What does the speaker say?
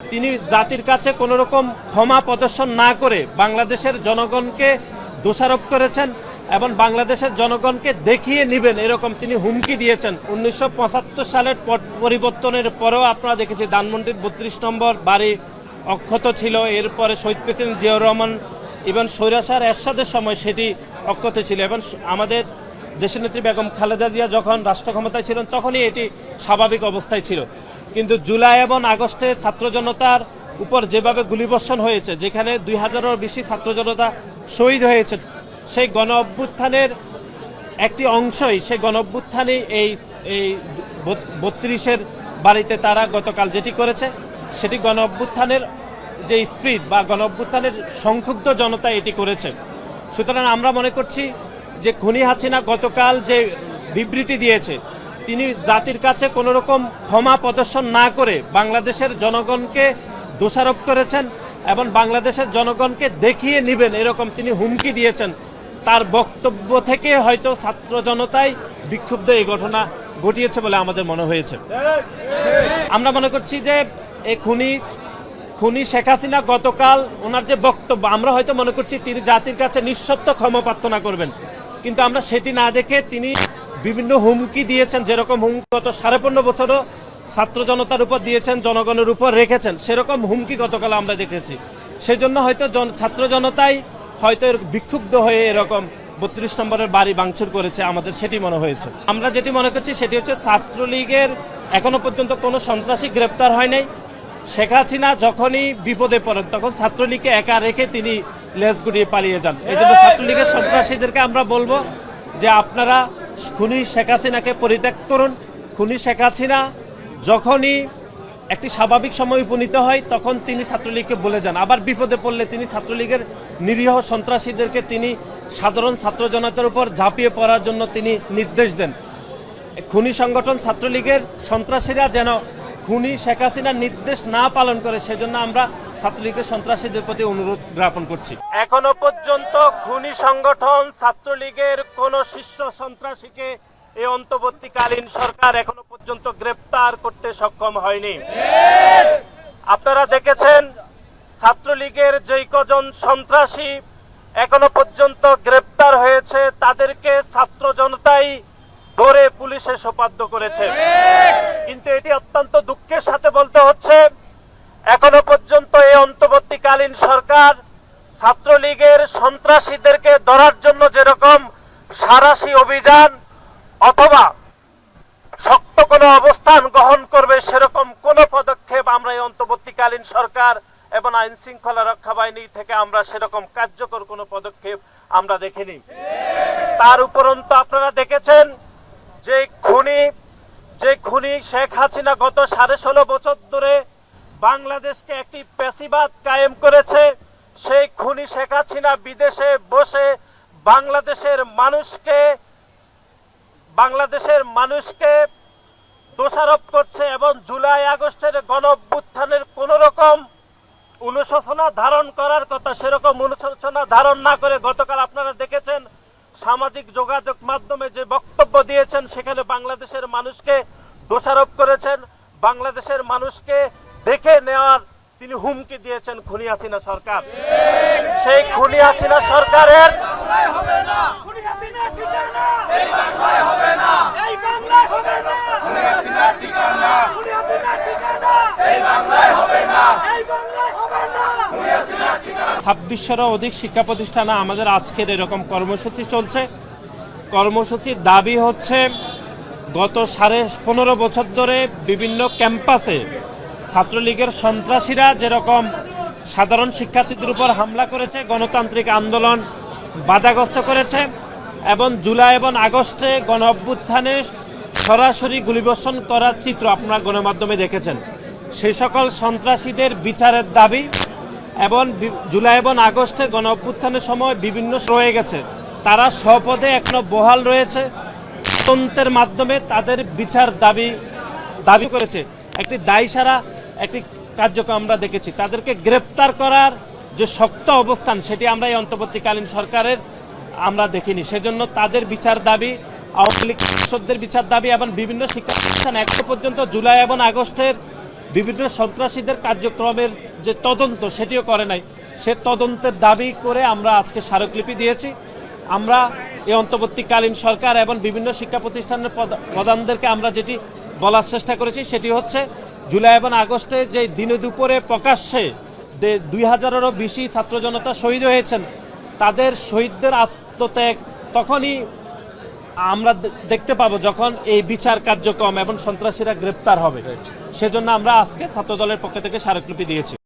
তিনি জাতির কাছে কোনো রকম ক্ষমা প্রদর্শন না করে বাংলাদেশের জনগণকে দোষারোপ করেছেন এবং বাংলাদেশের জনগণকে দেখিয়ে নেবেন এরকম তিনি হুমকি দিয়েছেন। উনিশশো পঁচাত্তর সালের পরিবর্তনের পরেও আপনারা দেখেছি ধানমন্ডির বত্রিশ নম্বর বাড়ি অক্ষত ছিল। এরপরে শহীদ প্রেসিডেন্ট জিয়াউর রহমান এবং স্বৈরাচার এরশাদের সময় সেটি অক্ষত ছিল এবং আমাদের দেশনেত্রী বেগম খালেদা জিয়া যখন রাষ্ট্র ক্ষমতায় ছিলেন, তখনই এটি স্বাভাবিক অবস্থায় ছিল। কিন্তু জুলাই এবং আগস্টে ছাত্র জনতার উপর যেভাবে গুলিবর্ষণ হয়েছে, যেখানে দুই হাজারের বেশি ছাত্র জনতা শহীদ হয়েছে, সেই গণ অভ্যুত্থানের একটি অংশই সেই গণ অভ্যুত্থানে এই এই বত্রিশের বাড়িতে তারা গতকাল যেটি করেছে, সেটি গণ অভ্যুত্থানের যে স্পিড বা গণ অভ্যুত্থানের সংক্ষুব্ধ জনতা এটি করেছে। সুতরাং আমরা মনে করছি যে খুনি হাসিনা গতকাল যে বিবৃতি দিয়েছে তিনি জাতির কাছে কোনো রকম ক্ষমা প্রদর্শন না করে বাংলাদেশের জনগণকে দোষারোপ করেছেন এবং বাংলাদেশের জনগণকে দেখিয়ে নেবেন এরকম তিনি হুমকি দিয়েছেন। তার বক্তব্য থেকে হয়তো ছাত্র জনতাই বিক্ষুব্ধ এই ঘটনা ঘটিয়েছে বলে আমাদের মনে হয়েছে। আমরা মনে করছি যে এই খুনি খুনি শেখ হাসিনা গতকাল ওনার যে বক্তব্য, আমরা হয়তো মনে করছি তিনি জাতির কাছে নিঃসত্ব ক্ষমা প্রার্থনা করবেন। কিন্তু আমরা সেটি না দেখে তিনি বিভিন্ন হুমকি দিয়েছেন যেরকম হুমকি গত সাড়ে পনেরো বছরও ছাত্র জনতার উপর দিয়েছেন জনগণের উপর রেখেছেন সেরকম হুমকি গতকাল আমরা দেখেছি। সেজন্য হয়তো জন- ছাত্র জনতাই হয়তো বিক্ষুব্ধ হয়ে এরকম বত্রিশ নম্বরের বাড়ি ভাঙচুর করেছে আমাদের সেটি মনে হয়েছে। আমরা যেটি মনে করছি সেটি হচ্ছে ছাত্রলীগের এখনও পর্যন্ত কোনো সন্ত্রাসী গ্রেপ্তার হয় নাই। শেখ হাসিনা যখনই বিপদে পড়েন তখন ছাত্রলীগকে একা রেখে তিনি লেজ গুড়িয়ে পালিয়ে যান। এই জন্য ছাত্রলীগের সন্ত্রাসীদেরকে আমরা বলব যে আপনারা খুনি শেখ হাসিনাকে পরিত্যাগ করুন। খুনি শেখ হাসিনা যখনই একটি স্বাভাবিক সময় উপনীত হয়, তখন তিনি ছাত্রলীগকে বলে যান। আবার বিপদে পড়লে তিনি ছাত্রলীগের নিরীহ সন্ত্রাসীদেরকে তিনি সাধারণ ছাত্র জনতার উপর ঝাঁপিয়ে পড়ার জন্য তিনি নির্দেশ দেন। খুনি সংগঠন ছাত্রলীগের সন্ত্রাসীরা যেন খুনি শেখ হাসিনার নির্দেশ না পালন করে সেজন্য আমরা ছাত্রলীগের সন্ত্রাসীদের প্রতি অনুরোধ জ্ঞাপন করছি। এখনও পর্যন্ত খুনি সংগঠন ছাত্রলীগের কোন শীর্ষ সন্ত্রাসীকে এই অন্তর্বর্তীকালীন সরকার এখনও পর্যন্ত গ্রেপ্তার করতে সক্ষম হয়নি। আপনারা দেখেছেন, ছাত্রলীগের যেই কজন সন্ত্রাসী এখনও পর্যন্ত গ্রেপ্তার হয়েছে, তাদেরকে ছাত্র জনতাই ধরে পুলিশে সোপাদ্য করেছে। কিন্তু এটি অত্যন্ত দুঃখের সাথে বলতে হচ্ছে, এখনও পর্যন্ত এই অন্তর্বর্তীকালীন সরকার ছাত্রলীগের সন্ত্রাসীদেরকে ধরার জন্য যেরকম সারাশি অভিযান অথবা শক্ত কোনো অবস্থান গ্রহণ করবে, সেরকম কোনো পদক্ষেপ আমরা এই অন্তর্বর্তীকালীন সরকার এবং আইন শৃঙ্খলা রক্ষা বাহিনী থেকে আমরা সেরকম কার্যকর কোনো পদক্ষেপ আমরা দেখিনি। তার উপরন্ত আপনারা দেখেছেন যে খুনি যে খুনি শেখ হাসিনা গত সাড়ে ষোলো বছর ধরে বাংলাদেশকে একটি পেশিবাদ কায়েম করেছে, সেই খুনি শেখ হাসিনা বিদেশে বসে বাংলাদেশের মানুষকে বাংলাদেশের মানুষকে দোষারোপ করছে এবং জুলাই আগস্টের গণ অভ্যুত্থানের কোন রকম অনুশোচনা ধারণ করার কথা, সেরকম অনুশোচনা ধারণ না করে গতকাল আপনারা দেখেছেন সামাজিক যোগাযোগ মাধ্যমে যে বক্তব্য দিয়েছেন, সেখানে বাংলাদেশের মানুষকে দোষারোপ করেছেন। বাংলাদেশের মানুষকে দেখে নেওয়ার তিনি হুমকি দিয়েছেন খুনি হাসিনা সরকার। সেই খুনি হাসিনা সরকারের হবে না। ছাব্বিশশোরও অধিক শিক্ষা প্রতিষ্ঠানে আমাদের আজকের এরকম কর্মসূচি চলছে। কর্মসূচির দাবি হচ্ছে, গত সাড়ে পনেরো বছর ধরে বিভিন্ন ক্যাম্পাসে ছাত্রলীগের সন্ত্রাসীরা যেরকম সাধারণ শিক্ষার্থীদের উপর হামলা করেছে, গণতান্ত্রিক আন্দোলন বাধাগ্রস্ত করেছে এবং জুলাই এবং আগস্টে গণ অভ্যুত্থানে সরাসরি গুলিবর্ষণ করার চিত্র আপনারা গণমাধ্যমে দেখেছেন। সেই সকল সন্ত্রাসীদের বিচারের দাবি এবং জুলাই এবং আগস্টে গণ অভ্যুত্থানের সময় বিভিন্ন রয়ে গেছে। তারা স্বপদে এখনও বহাল রয়েছে। তদন্তের মাধ্যমে তাদের বিচার দাবি দাবি করেছে। একটি দায়সারা, একটি কার্যক্রম আমরা দেখেছি। তাদেরকে গ্রেপ্তার করার যে শক্ত অবস্থান, সেটি আমরা এই অন্তর্বর্তীকালীন সরকারের আমরা দেখিনি। সেজন্য তাদের বিচার দাবি, আওয়ামী লীগ সাংসদদের বিচার দাবি এবং বিভিন্ন শিক্ষা প্রতিষ্ঠান এখনও পর্যন্ত জুলাই এবং আগস্টের বিভিন্ন সন্ত্রাসীদের কার্যক্রমের যে তদন্ত, সেটিও করে নাই। সে তদন্তের দাবি করে আমরা আজকে স্মারকলিপি দিয়েছি। আমরা এই অন্তর্বর্তীকালীন সরকার এবং বিভিন্ন শিক্ষা প্রতিষ্ঠানের প্রধা- প্রধানদেরকে আমরা যেটি বলার চেষ্টা করেছি, সেটি হচ্ছে জুলাই এবং আগস্টে যে দিনে দুপুরে প্রকাশ্যে দে- দুই হাজারেরও বেশি ছাত্র জনতা শহীদ হয়েছেন, তাদের শহীদদের আত্মত্যাগ তখনই আমরা দেখতে পাবো যখন এই বিচার কার্যক্রম এবং সন্ত্রাসীরা গ্রেপ্তার হবে। সেজন্য আমরা আজকে ছাত্র দলের পক্ষ থেকে স্মারকলিপি দিয়েছি।